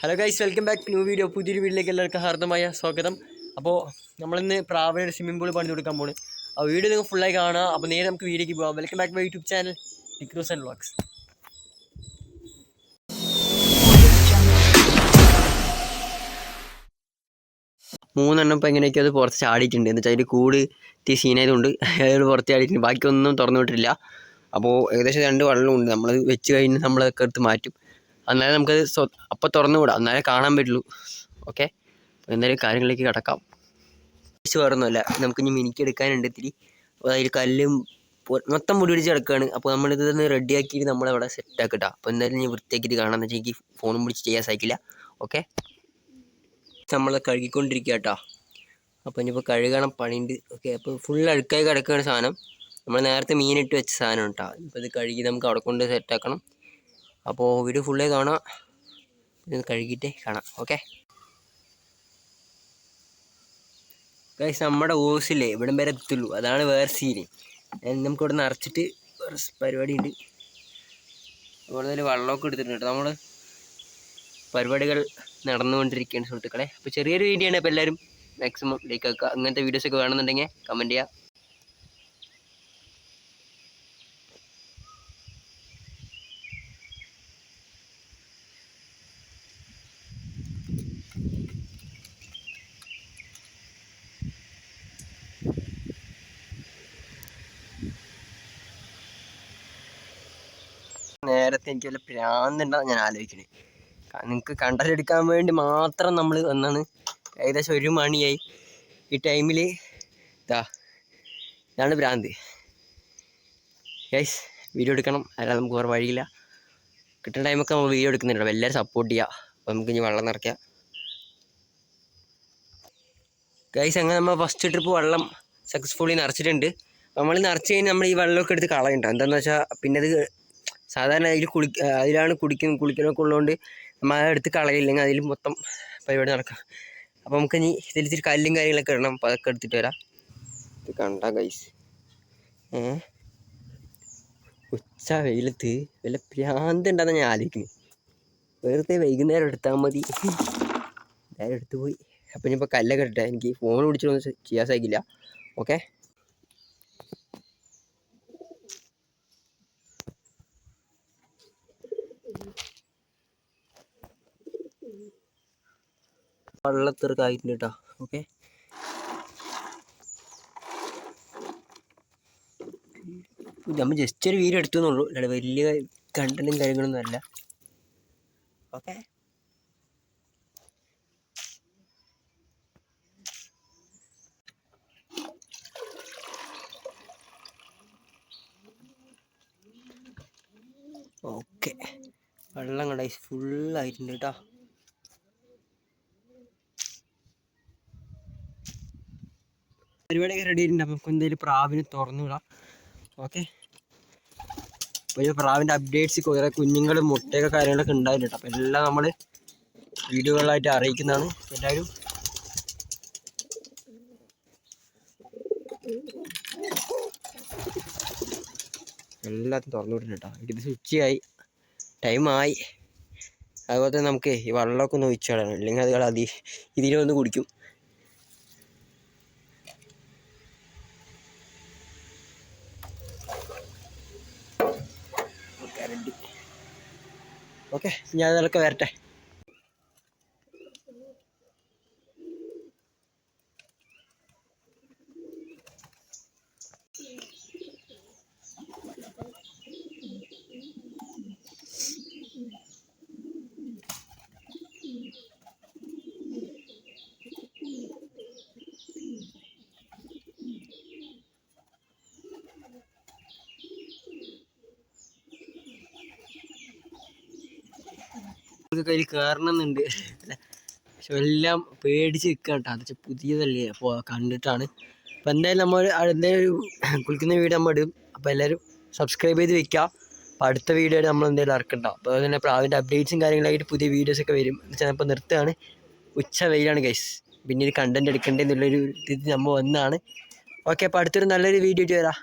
Hello guys welcome back new video പുതിയൊരു വീട്ടിലേക്ക് എല്ലാവർക്കും ഹാർദമായ സ്വാഗതം. അപ്പോൾ നമ്മളിന്ന് പ്രാവിന് സ്വിമ്മിംഗ് പൂൾ പണി കൊടുക്കാൻ പോണ്. ആ വീഡിയോ നിങ്ങൾ ഫുള്ളായി കാണുക. അപ്പോൾ നേരെ നമുക്ക് വീഡിയോക്ക് പോകാം welcome back my YouTube channel ടിക്രൂസ് and vlogs മൂന്നെണ്ണം ഇപ്പോൾ എങ്ങനെയൊക്കെ അത് പുറത്ത് ചാടിയിട്ടുണ്ട്. എന്ന് വെച്ചാൽ അതിൽ കൂട് തീ സീനായതുകൊണ്ട് അയാൾ പുറത്ത് ചാടിയിട്ടുണ്ട്. ബാക്കിയൊന്നും തുറന്നു വിട്ടിട്ടില്ല. അപ്പോൾ ഏകദേശം രണ്ട് വെള്ളമുണ്ട്. നമ്മൾ വെച്ച് കഴിഞ്ഞ് നമ്മളതൊക്കെ എടുത്ത് മാറ്റും. എന്നാലേ നമുക്കത് സ്വ അപ്പോൾ തുറന്നു വിടാം. എന്നാലേ കാണാൻ പറ്റുള്ളൂ. ഓക്കെ എന്തായാലും കാര്യങ്ങളിലേക്ക് കിടക്കാം. വേറൊന്നുമല്ല. നമുക്ക് ഇനി മിനിക്ക് എടുക്കാനുണ്ട് ഇത്തിരി. അതിൽ കല്ലും മൊത്തം മുടി പിടിച്ച് കിടക്കുകയാണ് അപ്പോൾ നമ്മളിത് ഒന്ന് റെഡിയാക്കിയിട്ട് നമ്മളവിടെ സെറ്റ് ആക്കിട്ടാ. അപ്പോൾ എന്തായാലും ഞാൻ വൃത്തിയാക്കിയിട്ട് കാണാമെന്ന് വെച്ചാൽ എനിക്ക് ഫോണും പിടിച്ച് ചെയ്യാൻ സാധിക്കില്ല. ഓക്കെ നമ്മൾ കഴുകിക്കൊണ്ടിരിക്കുക കേട്ടോ അപ്പോൾ ഇനിയിപ്പോൾ കഴുകണം പണിയുണ്ട്. ഓക്കെ അപ്പോൾ ഫുൾ അഴുക്കായി കിടക്കുകയാണ് സാധനം. നമ്മൾ നേരത്തെ മീനിട്ട് വെച്ച സാധനം കേട്ടോ ഇപ്പോൾ ഇത് കഴുകി നമുക്ക് അവിടെ കൊണ്ട് സെറ്റാക്കണം അപ്പോൾ വീഡിയോ ഫുള്ളേ കാണാം. ഇത് കഴുകിയിട്ട് കാണാം. ഓക്കെ ഗൈസ് നമ്മുടെ ഓസില്ലേ ഇവിടം വരെ എത്തുള്ളൂ. അതാണ് വേറെ സീന് നമുക്ക് ഇവിടെ നിറച്ചിട്ട് വേറെ ഉണ്ട് പരിപാടിയുണ്ട്. അതുപോലെ തന്നെ വെള്ളമൊക്കെ എടുത്തിട്ടുണ്ട് നമ്മൾ പരിപാടികൾ നടന്നുകൊണ്ടിരിക്കുകയാണ് സുഹൃത്തുക്കളെ. അപ്പോൾ ചെറിയൊരു വീഡിയോ ആണ്. അപ്പോൾ എല്ലാവരും മാക്സിമം ലൈക്ക് ആക്കുക. അങ്ങനത്തെ വീഡിയോസൊക്കെ വേണമെന്നുണ്ടെങ്കിൽ കമന്റ് ചെയ്യുക നേരത്തെ എനിക്ക് വല്ല പ്രാന്തുണ്ടാവും ഞാൻ ആലോചിക്കണേ. നിങ്ങൾക്ക് കണ്ടലെടുക്കാൻ വേണ്ടി മാത്രം നമ്മൾ വന്നാണ്. ഏകദേശം ഒരു മണിയായി. ഈ ടൈമിൽ ഇതാ ഇതാണ് ഭ്രാന്ത് ഗൈസ് വീഡിയോ എടുക്കണം. അല്ലാതെ നമുക്ക് വേറെ വഴിയില്ല. കിട്ടുന്ന ടൈമൊക്കെ നമ്മൾ വീഡിയോ എടുക്കുന്നുണ്ട് എല്ലാവരും സപ്പോർട്ട് ചെയ്യുക അപ്പോൾ നമുക്ക് ഇനി വെള്ളം നിറയ്ക്കാം. ഗൈസ് അങ്ങനെ നമ്മൾ ഫസ്റ്റ് ട്രിപ്പ് വെള്ളം സക്സസ്ഫുള്ളി നിറച്ചിട്ടുണ്ട്. നമ്മൾ നിറച്ച് കഴിഞ്ഞാൽ നമ്മൾ ഈ വെള്ളമൊക്കെ എടുത്ത് കളയണ്ട. എന്താണെന്ന് വെച്ചാൽ പിന്നെ അത് സാധാരണ അതിൽ കുളി അതിലാണ് കുടിക്കുന്ന കുളിക്കുന്നതൊക്കെ ഉള്ളതുകൊണ്ട് നമ്മൾ അതെടുത്ത് കളയില്ലെങ്കിൽ അതിൽ മൊത്തം പരിപാടി നടക്കാം. അപ്പോൾ നമുക്ക് ഇനി ഇതിൽ ഇച്ചിരി കല്ലും കാര്യങ്ങളൊക്കെ ഇടണം. അപ്പോൾ അതൊക്കെ എടുത്തിട്ട് വരാം. ഇത് കണ്ട ഗൈസ് ഏ? ഉച്ച വെയിലത്ത് വല്ല ഭ്രാന്ത് ഉണ്ടെന്ന് ഞാൻ ആലോചിക്കുന്നത്. വെറുതെ വൈകുന്നേരം എടുത്താൽ മതി. നേരെ എടുത്തു പോയി. അപ്പം ഇനിയിപ്പോൾ കല്ലൊക്കെ ഇട്ടെ എനിക്ക് ഫോൺ പിടിച്ചിട്ടൊന്നും ചെയ്യാൻ സാധിക്കില്ല. ഓക്കെ വെള്ളത്തിറക്കം ആയിട്ടുണ്ട് കേട്ടോ ഓക്കെ. നമ്മൾ ജസ്റ്റ് ഒരു വീഡിയോ എടുത്തു എന്നുള്ളൂ അല്ലാതെ വലിയ കണ്ടനും കാര്യങ്ങളൊന്നും അല്ല. ഓക്കെ. ഓക്കെ. വെള്ളം കണ്ട ഫുള്ളായിട്ടുണ്ട് കേട്ടോ പരിപാടിയൊക്കെ റെഡി ആയിട്ടുണ്ട്. നമുക്ക് എന്തായാലും പ്രാവിനെ തുറന്നു വിടാം. ഓക്കെ ഈ പ്രാവിന്റെ അപ്ഡേറ്റ്സ് കുറേ കുഞ്ഞുങ്ങളും മുട്ടയൊക്കെ കാര്യങ്ങളൊക്കെ ഉണ്ടായിട്ടുണ്ട്. അപ്പോൾ എല്ലാം നമ്മൾ വീഡിയോകളായിട്ട് അറിയിക്കുന്നതാണ്. എല്ലാവരും എല്ലാത്തും തുറന്നു വിടുന്നുണ്ട് കേട്ടോ ഇത് ഉച്ചയായി ടൈമായി അതുപോലെ തന്നെ നമുക്ക് ഈ വെള്ളമൊക്കെ ഒന്ന് ഒഴിച്ചു കളയണം. ഇല്ലെങ്കിൽ അത് അതി ഇതിനെ വന്ന് കുടിക്കും. ഓക്കെ ഞാൻ അതൊക്കെ വരട്ടെ. കയ്യിൽ കയറണമെന്നുണ്ട് പക്ഷെ എല്ലാം പേടിച്ച് നിൽക്കാം കേട്ടോ. അത് പുതിയതല്ലേ. അപ്പോൾ കണ്ടിട്ടാണ്. അപ്പോൾ എന്തായാലും നമ്മൾ എന്തായാലും കുളിക്കുന്ന വീഡിയോ നമ്മൾ ഇടും. അപ്പോൾ എല്ലാവരും സബ്സ്ക്രൈബ് ചെയ്ത് വെക്കുക അപ്പോൾ അടുത്ത വീഡിയോ നമ്മൾ എന്തായാലും ഇറക്കണ്ടാവും അപ്പോൾ അതുപോലെ തന്നെ പ്രാവിന്റെ അപ്ഡേറ്റ്സും കാര്യങ്ങളായിട്ട് പുതിയ വീഡിയോസൊക്കെ വരും. എന്നുവെച്ചാൽ ഇപ്പോൾ നിർത്തുകയാണ്. ഉച്ച വെയിലാണ് ഗൈസ് പിന്നെ ഒരു കണ്ടന്റ് എടുക്കണ്ടേ എന്നുള്ളൊരു ഇത് നമ്മൾ വന്നാണ് ഓക്കെ അപ്പോൾ അടുത്തൊരു നല്ലൊരു വീഡിയോ ഇട്ട് വരാം.